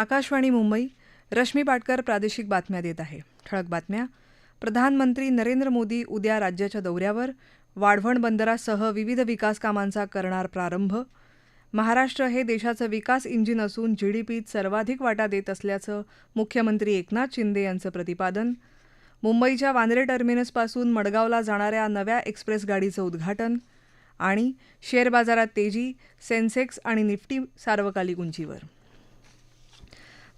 आकाशवाणी मुंबई रश्मी पाटकर प्रादेशिक बातम्या देत आहे. ठळक बातम्या. प्रधानमंत्री नरेंद्र मोदी उद्या राज्याच्या दौऱ्यावर वाढवण बंदरासह विविध विकास कामांचा करणार प्रारंभ. महाराष्ट्र हे देशाचं विकास इंजिन असून जीडीपीत सर्वाधिक वाटा देत असल्याचं मुख्यमंत्री एकनाथ शिंदे यांचं प्रतिपादन. मुंबईच्या वांद्रे टर्मिनसपासून मडगावला जाणाऱ्या नव्या एक्सप्रेस गाडीचं उद्घाटन. आणि शेअर बाजारात तेजी सेन्सेक्स आणि निफ्टी सार्वकालिक उंचीवर.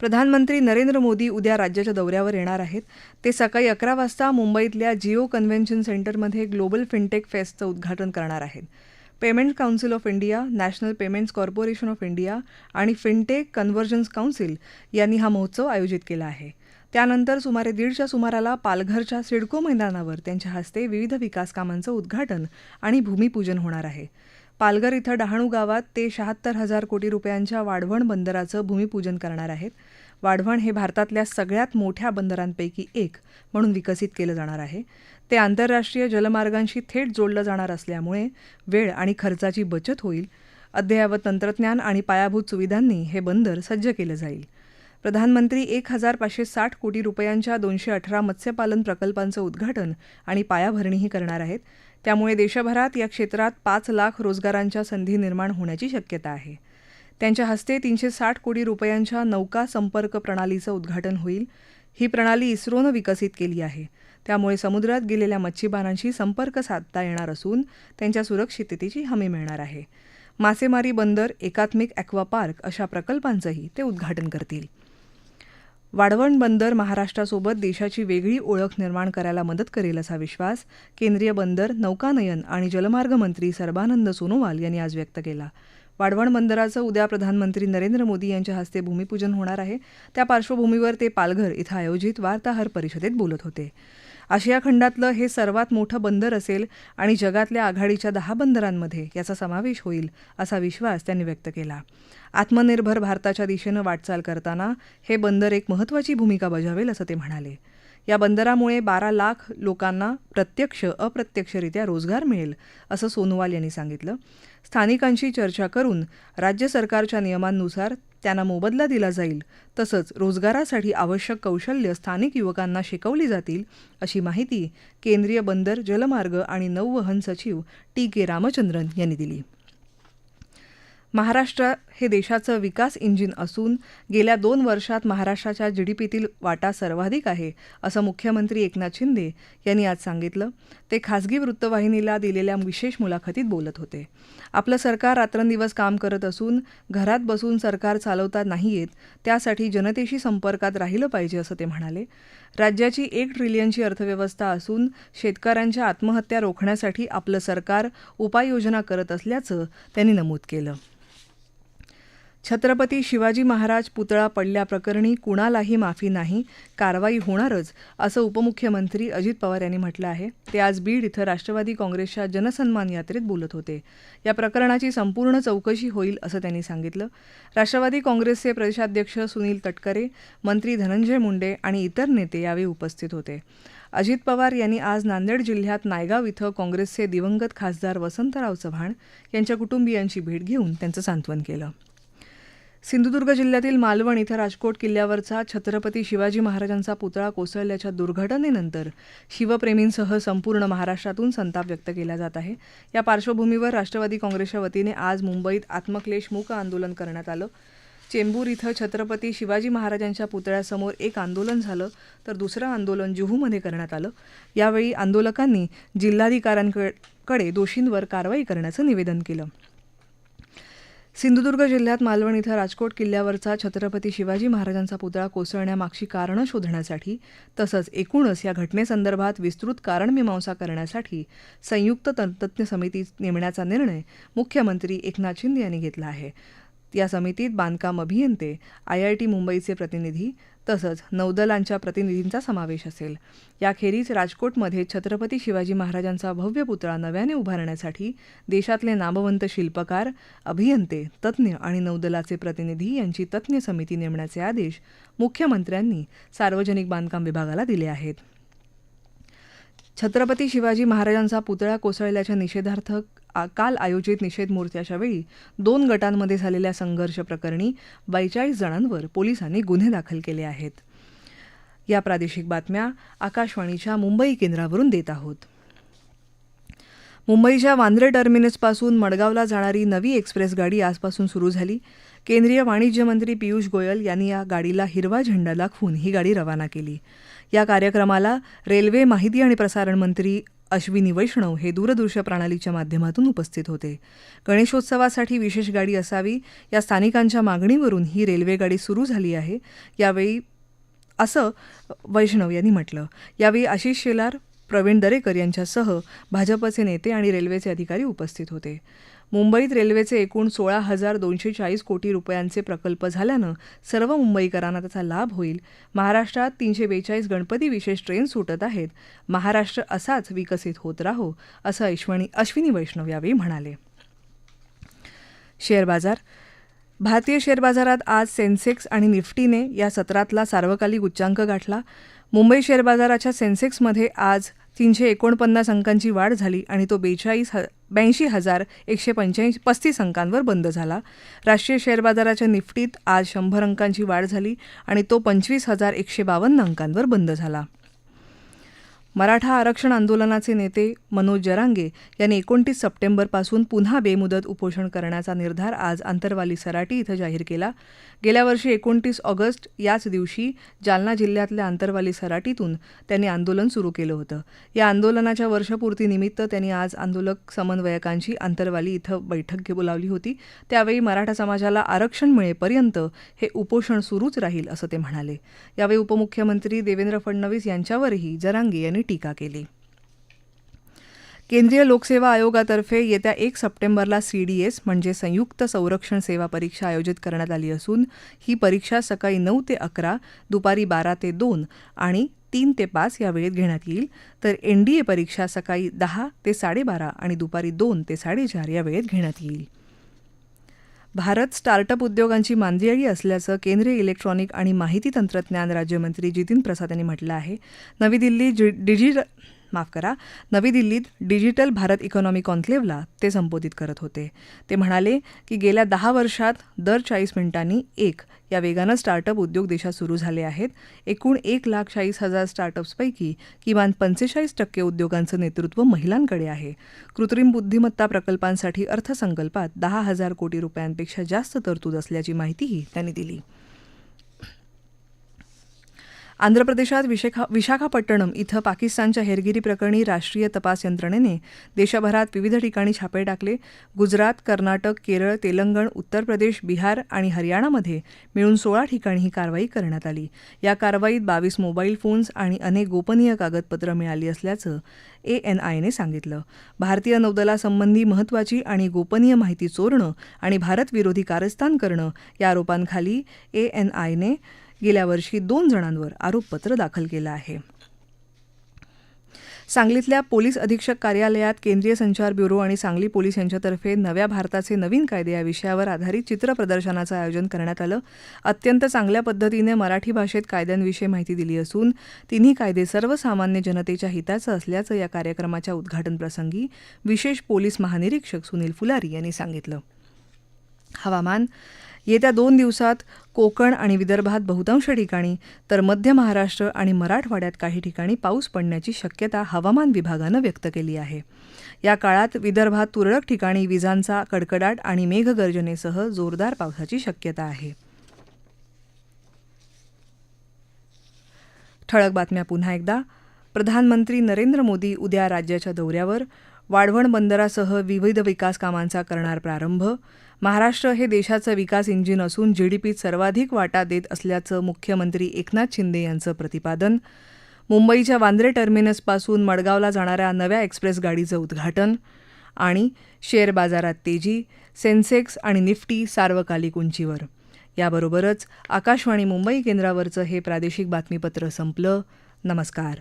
प्रधानमंत्री नरेंद्र मोदी उद्या राज्याच्या दौऱ्यावर येणार आहेत. ते सकाळी अकरा वाजता मुंबईतल्या जिओ कन्व्हेन्शन सेंटरमध्ये ग्लोबल फिनटेक फेस्टचं उद्घाटन करणार आहेत. Payment council of India national payments corporation of India आणि फिनटेक कन्व्हर्जन्स काउन्सिल यांनी हा महोत्सव आयोजित केला आहे. त्यानंतर सुमारे दीडच्या सुमाराला पालघरच्या सिडको मैदानावर त्यांच्या हस्ते विविध विकास कामांचं उद्घाटन आणि भूमिपूजन होणार आहे. पालघर इथं डहाणू गावात ते शहात्तर हजार कोटी रुपयांच्या वाढवण बंदराचं भूमिपूजन करणार आहेत. वाढवण हे भारतातल्या सगळ्यात मोठ्या बंदरांपैकी एक म्हणून विकसित केलं जाणार आहे. ते आंतरराष्ट्रीय जलमार्गांशी थेट जोडलं जाणार असल्यामुळे वेळ आणि खर्चाची बचत होईल. अद्ययावत तंत्रज्ञान आणि पायाभूत सुविधांनी हे बंदर सज्ज केलं जाईल. प्रधानमंत्री एक हजार पाचशे साठ कोटी रुपयांच्या दोनशे अठरा मत्स्यपालन प्रकल्पांचं उद्घाटन आणि पायाभरणीही करणार आहेत. त्यामुळे देशभरात या क्षेत्रात पाच लाख रोजगारांच्या संधी निर्माण होण्याची शक्यता आहे. त्यांच्या हस्ते तीनशे साठ कोटी रुपयांच्या नौका संपर्क प्रणालीचं उद्घाटन होईल. ही प्रणाली इस्रोनं विकसित केली आहे. त्यामुळे समुद्रात गेलेल्या मच्छीमारांशी संपर्क साधता येणार असून त्यांच्या सुरक्षिततेची हमी मिळणार आहे. मासेमारी बंदर एकात्मिक ॲक्वा पार्क अशा प्रकल्पांचंही ते उद्घाटन करतील. वाढवण बंदर महाराष्ट्रासोबत देशाची वेगळी ओळख निर्माण करायला मदत करेल असा विश्वास केंद्रीय बंदर नौकानयन आणि जलमार्ग मंत्री सर्बानंद सोनोवाल यांनी आज व्यक्त केला. वाढवण बंदराचं उद्या प्रधानमंत्री नरेंद्र मोदी यांच्या हस्ते भूमिपूजन होणार आहे. त्या पार्श्वभूमीवर ते पालघर इथं आयोजित वार्ताहर परिषदेत बोलत होते. आशिया खंडातलं हे सर्वात मोठं बंदर असेल आणि जगातल्या आघाडीच्या दहा बंदरांमध्ये याचा समावेश होईल असा विश्वास त्यांनी व्यक्त केला. आत्मनिर्भर भारताच्या दिशेनं वाटचाल करताना हे बंदर एक महत्त्वाची भूमिका बजावेल असं ते म्हणाले. या बंदरामुळे बारा लाख लोकांना प्रत्यक्ष अप्रत्यक्षरित्या रोजगार मिळेल असं सोनोवाल यांनी सांगितलं. स्थानिकांशी चर्चा करून राज्य सरकारच्या नियमांनुसार त्यांना मोबदला दिला जाईल. तसंच रोजगारासाठी आवश्यक कौशल्य स्थानिक युवकांना शिकवली जातील अशी माहिती केंद्रीय बंदर जलमार्ग आणि नौवहन सचिव टी के रामचंद्रन यांनी दिली. महाराष्ट्र हे देशाचं विकास इंजिन असून गेल्या दोन वर्षात महाराष्ट्राच्या जीडीपीतील वाटा सर्वाधिक आहे असं मुख्यमंत्री एकनाथ शिंदे यांनी आज सांगितलं. ते खासगी वृत्तवाहिनीला दिलेल्या विशेष मुलाखतीत बोलत होते. आपलं सरकार रात्रंदिवस काम करत असून घरात बसून सरकार चालवता नाही येत त्यासाठी जनतेशी संपर्कात राहिलं पाहिजे असं ते म्हणाले. राज्याची एक ट्रिलियनची अर्थव्यवस्था असून शेतकऱ्यांच्या आत्महत्या रोखण्यासाठी आपलं सरकार उपाययोजना करत असल्याचं त्यांनी नमूद केलं. छत्रपती शिवाजी महाराज पुतळा पडल्याप्रकरणी कुणालाही माफी नाही कारवाई होणारच असं उपमुख्यमंत्री अजित पवार यांनी म्हटलं आहे. ते आज बीड इथं राष्ट्रवादी काँग्रेसच्या जनसन्मान यात्रेत बोलत होते. या प्रकरणाची संपूर्ण चौकशी होईल असं त्यांनी सांगितलं. राष्ट्रवादी काँग्रेसचे प्रदेशाध्यक्ष सुनील तटकरे मंत्री धनंजय मुंडे आणि इतर नेते यावेळी उपस्थित होते. अजित पवार यांनी आज नांदेड जिल्ह्यात नायगाव इथं काँग्रेसचे दिवंगत खासदार वसंतराव चव्हाण यांच्या कुटुंबियांची भेट घेऊन त्यांचं सांत्वन केलं. सिंधुदुर्ग जिल्ह्यातील मालवण इथं राजकोट किल्ल्यावरचा छत्रपती शिवाजी महाराजांचा पुतळा कोसळल्याच्या दुर्घटनेनंतर शिवप्रेमींसह संपूर्ण महाराष्ट्रातून संताप व्यक्त केला जात आहे. या पार्श्वभूमीवर राष्ट्रवादी काँग्रेसच्या वतीने आज मुंबईत आत्मक्लेश मूक आंदोलन करण्यात आलं. चेंबूर इथं छत्रपती शिवाजी महाराजांच्या पुतळ्यासमोर एक आंदोलन झालं तर दुसरं आंदोलन जुहूमध्ये करण्यात आलं. यावेळी आंदोलकांनी जिल्हाधिकाऱ्यांकडे दोषींवर कारवाई करण्याचं निवेदन केलं. सिंधुदुर्ग जिल्ह्यात मालवण इथं राजकोट किल्ल्यावरचा छत्रपती शिवाजी महाराजांचा पुतळा कोसळण्यामागची कारणं शोधण्यासाठी तसंच एकूणच या घटनेसंदर्भात विस्तृत कारणमीमांसा करण्यासाठी संयुक्त तंत्रज्ञ समिती नेमण्याचा निर्णय मुख्यमंत्री एकनाथ शिंदे यांनी घेतला आहे. या समितीत बांधकाम अभियंते आय आय टी मुंबईचे प्रतिनिधी तसंच नौदलांच्या प्रतिनिधींचा समावेश असेल. याखेरीज राजकोटमध्ये छत्रपती शिवाजी महाराजांचा भव्य पुतळा नव्याने उभारण्यासाठी देशातले नामवंत शिल्पकार अभियंते तज्ज्ञ आणि नौदलाचे प्रतिनिधी यांची तज्ज्ञ समिती नेमण्याचे आदेश मुख्यमंत्र्यांनी सार्वजनिक बांधकाम विभागाला दिले आहेत. छत्रपती शिवाजी महाराजांचा पुतळा कोसळल्याच्या निषेधार्थ काल आयोजित निषेध मोर्चाच्या वेळी दोन गटांमध्ये झालेल्या संघर्ष प्रकरणी बेचाळीस जणांवर पोलिसांनी गुन्हे दाखल केले आहेत. या प्रादेशिक बातम्या आकाशवाणीच्या मुंबई केंद्रावरून देत आहोत. मुंबईच्या वांद्रे टर्मिनसपासून मडगावला जाणारी नवी एक्सप्रेस गाडी आजपासून सुरू झाली. केंद्रीय वाणिज्य मंत्री पियुष गोयल यांनी या गाडीला हिरवा झेंडा दाखवून ही गाडी रवाना केली. या कार्यक्रमाला रेल्वे माहिती आणि प्रसारण मंत्री अश्विनी वैष्णव हे दूरदृश्य प्रणालीच्या माध्यमातून उपस्थित होते. गणेशोत्सवासाठी विशेष गाडी असावी या स्थानिकांच्या मागणीवरून ही रेल्वेगाडी सुरू झाली आहे यावेळी असं वैष्णव यांनी म्हटलं. यावेळी आशिष शेलार प्रवीण दरेकर यांच्यासह भाजपचे नेते आणि रेल्वेचे अधिकारी उपस्थित होते. मुंबईत रेल्वेचे एकूण सोळा हजार दोनशे चाळीस कोटी रुपयांचे प्रकल्प झाल्यानं सर्व मुंबईकरांना त्याचा लाभ होईल. महाराष्ट्रात तीनशे बेचाळीस गणपती विशेष ट्रेन सुटत आहेत. महाराष्ट्र असाच विकसित होत राहो असं ऐश्वणी अश्विनी वैष्णव यावेळी म्हणाले. शेअर बाजार. भारतीय शेअर बाजारात आज सेन्सेक्स आणि निफ्टीने या सत्रातला सार्वकालिक उच्चांक गाठला. मुंबई शेअर बाजाराच्या सेन्सेक्समध्ये आज तीनशे एकोणपन्नास अंकांची वाढ झाली आणि तो बेचाळीस ह ब्याऐंशी हजार एकशे पंच्याऐंशी पस्तीस अंकांवर बंद झाला. राष्ट्रीय शेअर बाजाराच्या निफ्टीत आज शंभर अंकांची वाढ झाली आणि तो पंचवीस हजार एकशे बावन्न अंकांवर बंद झाला. मराठा आरक्षण आंदोलनाचे नेते मनोज जरांगे यांनी एकोणतीस सप्टेंबरपासून पुन्हा बेमुदत उपोषण करण्याचा निर्धार आज आंतरवाली सराटी इथं जाहीर केला. गेल्या वर्षी एकोणतीस ऑगस्ट याच दिवशी जालना जिल्ह्यातल्या आंतरवाली सराटीतून त्यांनी आंदोलन सुरू केलं होतं. या आंदोलनाच्या वर्षपूर्तीनिमित्त त्यांनी आज आंदोलक समन्वयकांची आंतरवाली इथं बैठक बोलावली होती. त्यावेळी मराठा समाजाला आरक्षण मिळेपर्यंत हे उपोषण सुरूच राहील असं ते म्हणाले. यावेळी उपमुख्यमंत्री देवेंद्र फडणवीस यांच्यावरही जरांगे यांनी टीका केली. केंद्रीय लोकसेवा आयोगातर्फे येत्या एक सप्टेंबरला सीडीएस म्हणजे संयुक्त संरक्षण सेवा परीक्षा आयोजित करण्यात आली असून ही परीक्षा सकाळी नऊ ते अकरा दुपारी बारा ते दोन आणि तीन ते पाच या वेळेत घेण्यात येईल. तर एनडीए परीक्षा सकाळी दहा ते साडेबारा आणि दुपारी दोन ते साडेचार या वेळेत घेण्यात येईल. भारत स्टार्टअप उद्योगांची मांदियाळी असल्याचं केंद्रीय इलेक्ट्रॉनिक आणि माहिती तंत्रज्ञान राज्यमंत्री जितीन प्रसाद यांनी म्हटलं आहे. नवी दिल्ली जि डिजि माफ करा नवी दिल्लीत डिजिटल भारत इकॉनॉमी कॉन्क्लेव्हला ते संबोधित करत होते. ते म्हणाले की गेल्या दहा वर्षात दर चाळीस मिनिटांनी एक या वेगानं स्टार्टअप उद्योग देशात सुरू झाले आहेत. एकूण एक लाख चाळीस हजार स्टार्टअप्सपैकी किमान पंचेचाळीस टक्के उद्योगांचं नेतृत्व महिलांकडे आहे. कृत्रिम बुद्धिमत्ता प्रकल्पांसाठी अर्थसंकल्पात दहा हजार कोटी रुपयांपेक्षा जास्त तरतूद असल्याची माहितीही त्यांनी दिली. आंध्र प्रदेशात विशेखा विशाखापट्टणम इथं पाकिस्तानच्या हेरगिरी प्रकरणी राष्ट्रीय तपास यंत्रणेने देशभरात विविध ठिकाणी छापे टाकले. गुजरात कर्नाटक केरळ तेलंगण उत्तर प्रदेश बिहार आणि हरियाणामध्ये मिळून सोळा ठिकाणी ही कारवाई करण्यात आली. या कारवाईत बावीस मोबाईल फोन्स आणि अनेक गोपनीय कागदपत्रं मिळाली असल्याचं ए एन आयने सांगितलं. भारतीय नौदलासंबंधी महत्त्वाची आणि गोपनीय माहिती चोरणं आणि भारतविरोधी कारस्थान करणं या आरोपांखाली ए एन आयने गेल्या वर्षी दोन जणांवर आरोपपत्र दाखल केलं आहे. सांगलीतल्या पोलीस अधीक्षक कार्यालयात केंद्रीय संचार ब्युरो आणि सांगली पोलीस यांच्यातर्फे नव्या भारताचे नवीन कायदे या विषयावर आधारित चित्र प्रदर्शनाचं आयोजन करण्यात आलं. अत्यंत चांगल्या पद्धतीने मराठी भाषेत कायद्यांविषयी माहिती दिली असून तिन्ही कायदे सर्वसामान्य जनतेच्या हिताचं असल्याचं या कार्यक्रमाच्या उद्घाटनप्रसंगी विशेष पोलीस महानिरीक्षक सुनील फुलारी यांनी सांगितलं. हवामान येत्या दोन दिवसात कोकण आणि विदर्भात बहुतांश ठिकाणी तर मध्य महाराष्ट्र आणि मराठवाड्यात काही ठिकाणी पाऊस पडण्याची शक्यता हवामान विभागानं व्यक्त केली आहे. या काळात विदर्भात तुरळक ठिकाणी विजांचा कडकडाट आणि मेघगर्जनेसह जोरदार पावसाची शक्यता आहे. ठळक बातम्या पुन्हा एकदा. प्रधानमंत्री नरेंद्र मोदी उद्या राज्याच्या दौऱ्यावर. वाढवण बंदरासह विविध विकास कामांचा करणार प्रारंभ. महाराष्ट्र हे देशाचं विकास इंजिन असून जीडीपीत सर्वाधिक वाटा देत असल्याचं मुख्यमंत्री एकनाथ शिंदे यांचं प्रतिपादन. मुंबईच्या वांद्रे टर्मिनसपासून मडगावला जाणाऱ्या नव्या एक्सप्रेस गाडीचं उद्घाटन. आणि शेअर बाजारात तेजी सेन्सेक्स आणि निफ्टी सार्वकालिक उंचीवर. याबरोबरच आकाशवाणी मुंबई केंद्रावरचं हे प्रादेशिक बातमीपत्र संपलं. नमस्कार.